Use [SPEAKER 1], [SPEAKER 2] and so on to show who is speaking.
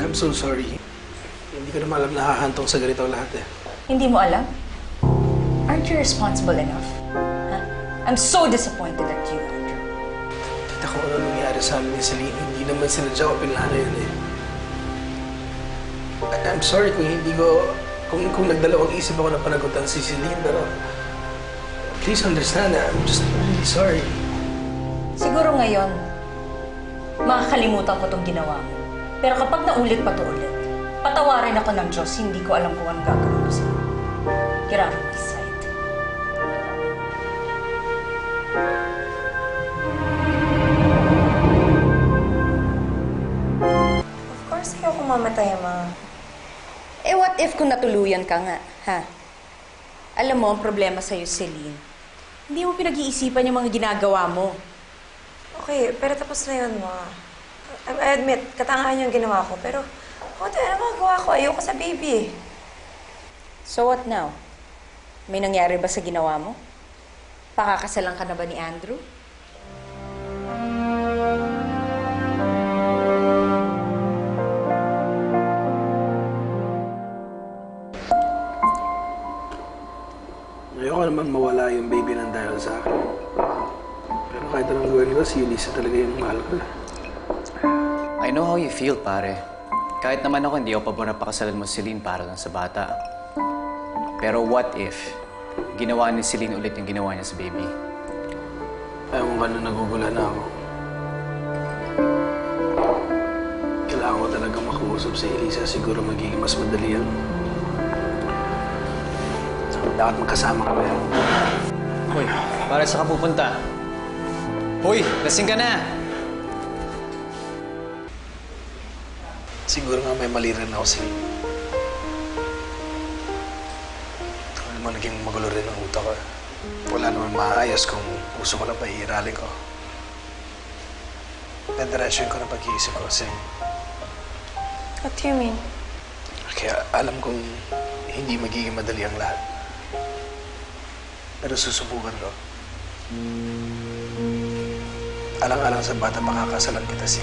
[SPEAKER 1] I'm so sorry. Hindi ko naman alam na hahantong sa ganito lahat eh.
[SPEAKER 2] Hindi mo alam? Aren't you responsible enough? Huh? I'm so disappointed at you, Andrew.
[SPEAKER 1] Tita ko ano nangyari sa amin ni Celine. Hindi naman sinadya ko pinlano yun eh. I'm sorry kung hindi ko... Kung, kung nagdalawang isip ako na panagutan si Celine, pero... Please understand, I'm just really sorry.
[SPEAKER 2] Siguro ngayon, makakalimutan ko tong ginawa mo. Pero kapag naulit pa to ulit, patawarin ako ng Diyos, hindi ko alam kung anong gagawin ko sa'yo. Get out of my sight.
[SPEAKER 3] Of course, ayoko mamatay, ma.
[SPEAKER 2] Eh, what if kung natuluyan ka nga, ha? Alam mo, ang problema sa'yo, Celine. Hindi mo pinag-iisipan yung mga ginagawa mo.
[SPEAKER 3] Okay, pero tapos na yun, ma. I, admit, katangahan yung ginawa ko, pero what ano magawa ko? Ayoko sa baby.
[SPEAKER 2] So what now? May nangyari ba sa ginawa mo? Pakakasalan ka na ba ni Andrew?
[SPEAKER 1] Ayoko naman mawala yung baby ng dahil sa akin. Pero kahit anong gawin ko, si Elisa talaga yung mahal ko.
[SPEAKER 4] I know how you feel, pare. Kahit naman ako, hindi ako pabor na pakasalan mo si Celine para lang sa bata. Pero what if ginawa ni Celine ulit yung ginawa niya sa baby?
[SPEAKER 1] Ewan ko na nagugula na ako. Kailangan ko talaga makausap si Elisa. Siguro magiging mas madali yan. Dapat magkasama kami.
[SPEAKER 4] Hoy, para sa ka pupunta? Hoy, lasing ka na!
[SPEAKER 1] Siguro nga may mali rin ako si... Ano naman naging magulo rin ang utak ko. Wala naman maayos kung uso ko lang pa iirali ko. Nadiretso ko na pag-iisip ko kasi
[SPEAKER 3] What do you mean?
[SPEAKER 1] kaya alam kong hindi magiging madali ang lahat. Pero susubukan ko. Alang-alang sa bata, makakasalan kita si